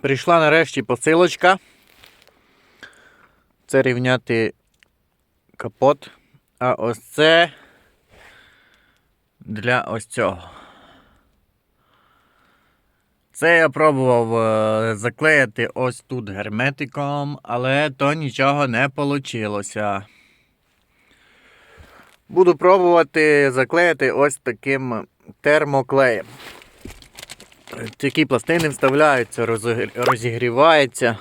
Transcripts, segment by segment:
Прийшла нарешті посилочка. Це рівняти капот. А ось це для ось цього. Це я пробував е, заклеїти ось тут герметиком, але то нічого не вийшло. Буду пробувати заклеїти ось таким термоклеєм. Такі пластини вставляються, розігрівається.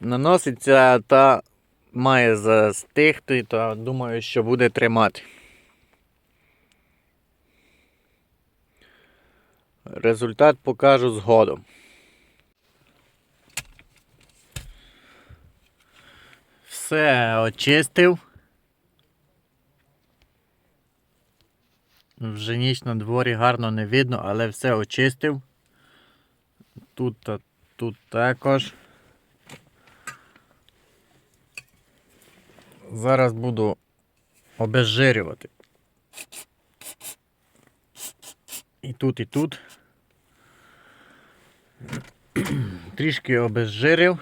Наноситься та має застигти, та думаю, що буде тримати. Результат покажу згодом. Все очистив. Вже ніч на дворі гарно не видно, але все очистив. Тут, тут також. Зараз буду обезжирювати. І тут, і тут. Трішки обезжирив.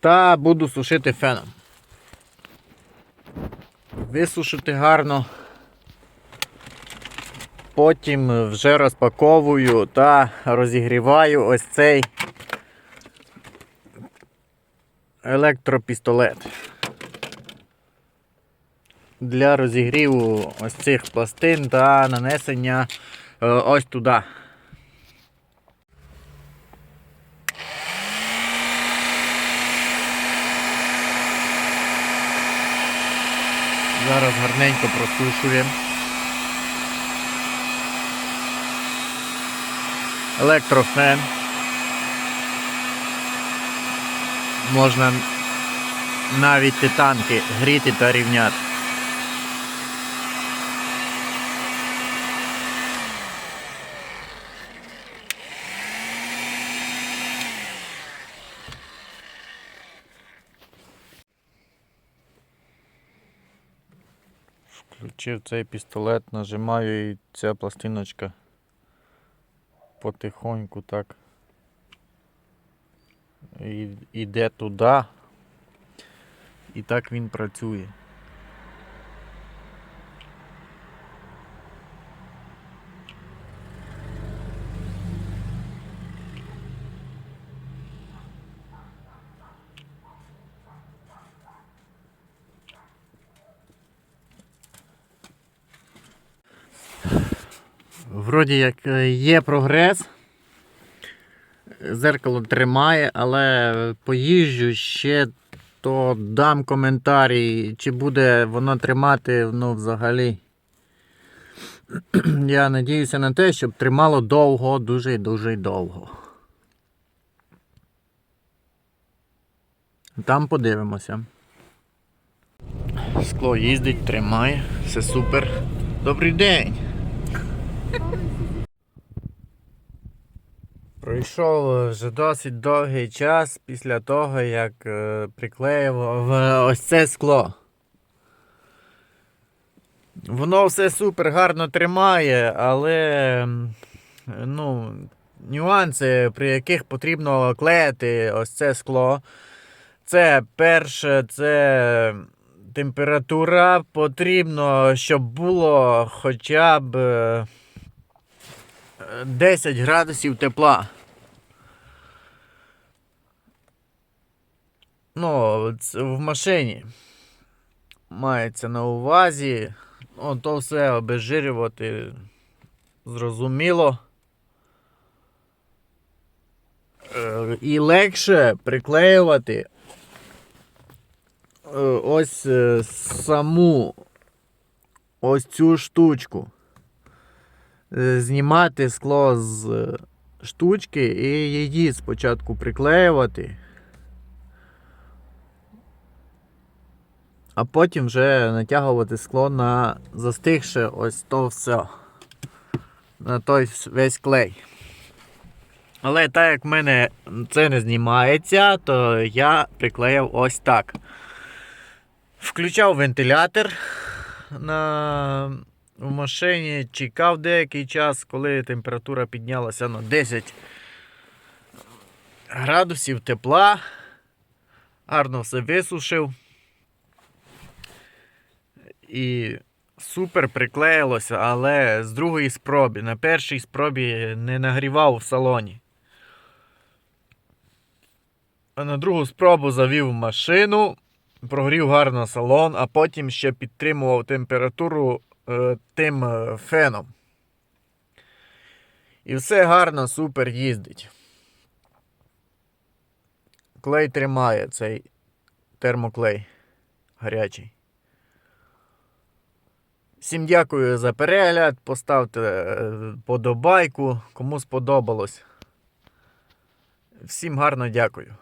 Та буду сушити феном. Висушити гарно. Потім вже розпаковую та розігріваю ось цей електропістолет. Для розігріву ось цих пластин та нанесення е, ось туди. Зараз гарненько просушуємо. Електрофен. Можна навіть титанки гріти та рівняти. Включив цей пістолет, нажимаю і ця пластиночка потихоньку так іде туди. І так він працює. Вроді як е, є прогрес. Зеркало тримає, але поїжджу ще, то дам коментарі, чи буде воно тримати ну, взагалі. Я надіюся на те, щоб тримало довго, дуже і дуже довго. Там подивимося. Скло їздить, тримає, все супер. Добрий день! Пройшов вже досить довгий час після того, як е, приклеював е, ось це скло. Воно все супер гарно тримає, але ну, нюанси, при яких потрібно клеїти ось це скло. Це перше, це температура. Потрібно, щоб було хоча б. Е, 10 градусів тепла. Ну, в машині. Мається на увазі. Ну, то все обезжирювати зрозуміло. Е, І легше приклеювати е, ось е, саму ось цю штучку знімати скло з е, штучки і її спочатку приклеювати, а потім вже натягувати скло на застигше ось то все. На той весь клей. Але так як в мене це не знімається, то я приклеїв ось так. Включав вентилятор на в машині, чекав деякий час, коли температура піднялася на 10 градусів тепла. Гарно все висушив. І супер приклеїлося, але з другої спроби. На першій спробі не нагрівав в салоні. А на другу спробу завів машину, прогрів гарно салон, а потім ще підтримував температуру тим е, феном. І все гарно, супер їздить. Клей тримає цей термоклей гарячий. Всім дякую за перегляд. Поставте е, подобайку, кому сподобалось. Всім гарно дякую.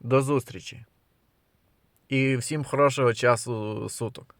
До зустрічі. І всім хорошого часу суток.